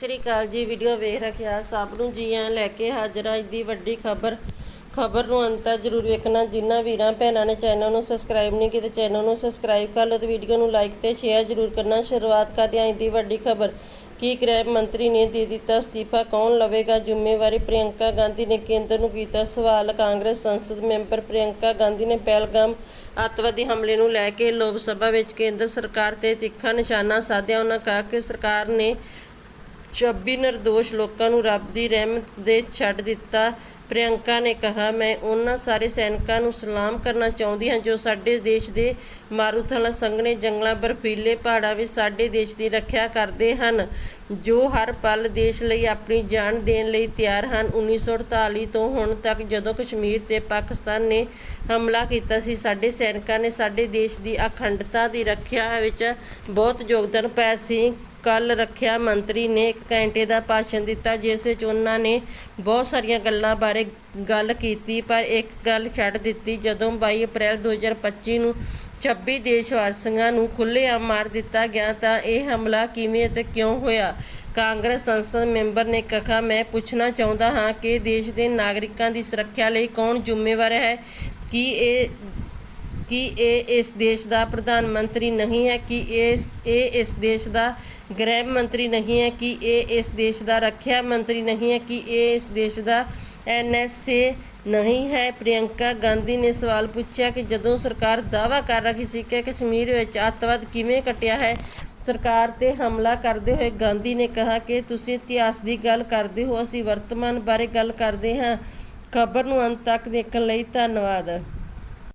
ਸਤਿ ਸ੍ਰੀ ਅਕਾਲ ਜੀ ਵੀਡੀਓ ਵੇਖ ਰੱਖਿਆ। ਸਭ ਨੂੰ ਜੀ ਆਇਆਂ ਲੈ ਕੇ ਹਾਜ਼ਰ ਅੱਜ ਦੀ ਵੱਡੀ ਖਬਰ ਖਬਰ ਨੂੰ ਅੰਤ ਤੱਕ ਜ਼ਰੂਰ ਵੇਖਣਾ। ਜਿਨ੍ਹਾਂ ਵੀਰਾਂ, ਭੈਣਾਂ ਨੇ ਚੈਨਲ ਨੂੰ ਸਬਸਕ੍ਰਾਈਬ ਨਹੀਂ ਕੀਤਾ ਚੈਨਲ ਨੂੰ ਸਬਸਕ੍ਰਾਈਬ ਕਰ ਲਓ ਤੇ ਵੀਡੀਓ ਨੂੰ ਲਾਈਕ ਤੇ ਸ਼ੇਅਰ ਜ਼ਰੂਰ ਕਰਨਾ। ਸ਼ੁਰੂਆਤ ਕਰਦੇ ਹਾਂ ਅੱਜ ਦੀ ਵੱਡੀ ਖਬਰ। ਕੀ ਗ੍ਰਹਿ ਮੰਤਰੀ ਨੇ ਦੇ ਦਿੱਤਾ ਅਸਤੀਫਾ? ਕੌਣ ਲਵੇਗਾ ਜ਼ਿੰਮੇਵਾਰੀ? ਪ੍ਰਿਯੰਕਾ ਗਾਂਧੀ ਨੇ ਕੇਂਦਰ ਨੂੰ ਕੀਤਾ ਸਵਾਲ। ਕਾਂਗਰਸ ਸੰਸਦ ਮੈਂਬਰ ਪ੍ਰਿਯੰਕਾ ਗਾਂਧੀ ਨੇ ਪਹਿਲਗਾਮ ਅੱਤਵਾਦੀ ਹਮਲੇ ਨੂੰ ਲੈ ਕੇ ਲੋਕ ਸਭਾ ਵਿੱਚ ਕੇਂਦਰ ਸਰਕਾਰ ਤੇ ਤਿੱਖਾ ਨਿਸ਼ਾਨਾ ਸਾਧਿਆ। ਉਹਨਾਂ ਕਿਹਾ ਕਿ ਸਰਕਾਰ ਨੇ 26 ਨਿਰਦੋਸ਼ ਲੋਕਾਂ ਨੂੰ ਰੱਬ ਦੀ ਰਹਿਮਤ ਦੇ ਛੱਡ ਦਿੱਤਾ ਪ੍ਰਿਯੰਕਾ ਨੇ ਕਿਹਾ, ਮੈਂ ਉਹਨਾਂ ਸਾਰੇ ਸੈਨਿਕਾਂ ਨੂੰ ਸਲਾਮ ਕਰਨਾ ਚਾਹੁੰਦੀ ਹਾਂ ਜੋ ਸਾਡੇ ਦੇਸ਼ ਦੇ ਮਾਰੂਥਲ ਸੰਘਣੇ ਜੰਗਲਾਂ ਬਰਫੀਲੇ ਪਹਾੜਾਂ ਵਿੱਚ ਸਾਡੇ ਦੇਸ਼ ਦੀ ਰੱਖਿਆ ਕਰਦੇ ਹਨ, ਜੋ ਹਰ ਪਲ ਦੇਸ਼ ਲਈ ਆਪਣੀ ਜਾਨ ਦੇਣ ਲਈ ਤਿਆਰ ਹਨ। 1948 ਤੋਂ ਹੁਣ ਤੱਕ ਜਦੋਂ ਕਸ਼ਮੀਰ ਤੇ ਪਾਕਿਸਤਾਨ ਨੇ ਹਮਲਾ ਕੀਤਾ ਸੀ, ਸਾਡੇ ਸੈਨਿਕਾਂ ਨੇ ਸਾਡੇ ਦੇਸ਼ ਦੀ ਅਖੰਡਤਾ ਦੀ ਰੱਖਿਆ ਵਿੱਚ ਬਹੁਤ ਯੋਗਦਾਨ ਪਾਇਆ ਸੀ। ਕੱਲ ਰੱਖਿਆ ਮੰਤਰੀ ਨੇ 1 ਘੰਟੇ ਦਾ ਭਾਸ਼ਣ ਦਿੱਤਾ, ਜਿਸ ਵਿੱਚ ਉਹਨਾਂ ਨੇ ਬਹੁਤ ਸਾਰੀਆਂ ਗੱਲਾਂ ਬਾਰੇ ਗੱਲ ਕੀਤੀ, ਪਰ ਇੱਕ ਗੱਲ ਛੱਡ ਦਿੱਤੀ। ਜਦੋਂ 22 ਅਪ੍ਰੈਲ 2025 ਨੂੰ 26 ਦੇਸ਼ ਵਾਸੀਆਂ ਨੂੰ ਖੁੱਲ੍ਹੇਆਮ ਮਾਰ ਦਿੱਤਾ ਗਿਆ ਤਾਂ ਇਹ ਹਮਲਾ ਕਿਵੇਂ ਅਤੇ ਕਿਉਂ ਹੋਇਆ? ਕਾਂਗਰਸ ਸੰਸਦ ਮੈਂਬਰ ਨੇ ਕਿਹਾ, ਮੈਂ ਪੁੱਛਣਾ ਚਾਹੁੰਦਾ ਹਾਂ ਕਿ ਦੇਸ਼ ਦੇ ਨਾਗਰਿਕਾਂ ਦੀ ਸੁਰੱਖਿਆ ਲਈ ਕੌਣ ਜ਼ਿੰਮੇਵਾਰ ਹੈ? ਕੀ ਇਹ ਕੀ ਇਹ ਇਸ ਦੇਸ਼ ਦਾ ਪ੍ਰਧਾਨ ਮੰਤਰੀ ਨਹੀਂ ਹੈ, ਕਿ ਇਸ, ਇਹ ਇਸ ਦੇਸ਼ ਦਾ ਗ੍ਰਹਿ ਮੰਤਰੀ ਨਹੀਂ ਹੈ, ਕਿ ਇਹ ਇਸ ਦੇਸ਼ ਦਾ ਰੱਖਿਆ ਮੰਤਰੀ ਨਹੀਂ ਹੈ, ਕਿ ਇਹ ਇਸ ਦੇਸ਼ ਦਾ ਐਨਐਸਏ ਨਹੀਂ ਹੈ। ਪ੍ਰਿਯੰਕਾ ਗਾਂਧੀ ਨੇ ਸਵਾਲ ਪੁੱਛਿਆ ਕਿ ਜਦੋਂ ਸਰਕਾਰ ਦਾਅਵਾ ਕਰ ਰਹੀ ਸੀ ਕਿ ਕਸ਼ਮੀਰ ਵਿੱਚ ਅੱਤਵਾਦ ਕਿਵੇਂ ਕਟਿਆ ਹੈ, ਸਰਕਾਰ ਤੇ ਹਮਲਾ ਕਰਦੇ ਹੋਏ ਗਾਂਧੀ ਨੇ ਕਿਹਾ ਕਿ ਤੁਸੀਂ ਇਤਿਹਾਸ ਦੀ ਗੱਲ ਕਰਦੇ ਹੋ, ਅਸੀਂ ਵਰਤਮਾਨ ਬਾਰੇ ਗੱਲ ਕਰਦੇ ਹਾਂ। ਖਬਰ ਨੂੰ ਅੰਤ ਤੱਕ ਦੇਖਣ ਲਈ ਧੰਨਵਾਦ।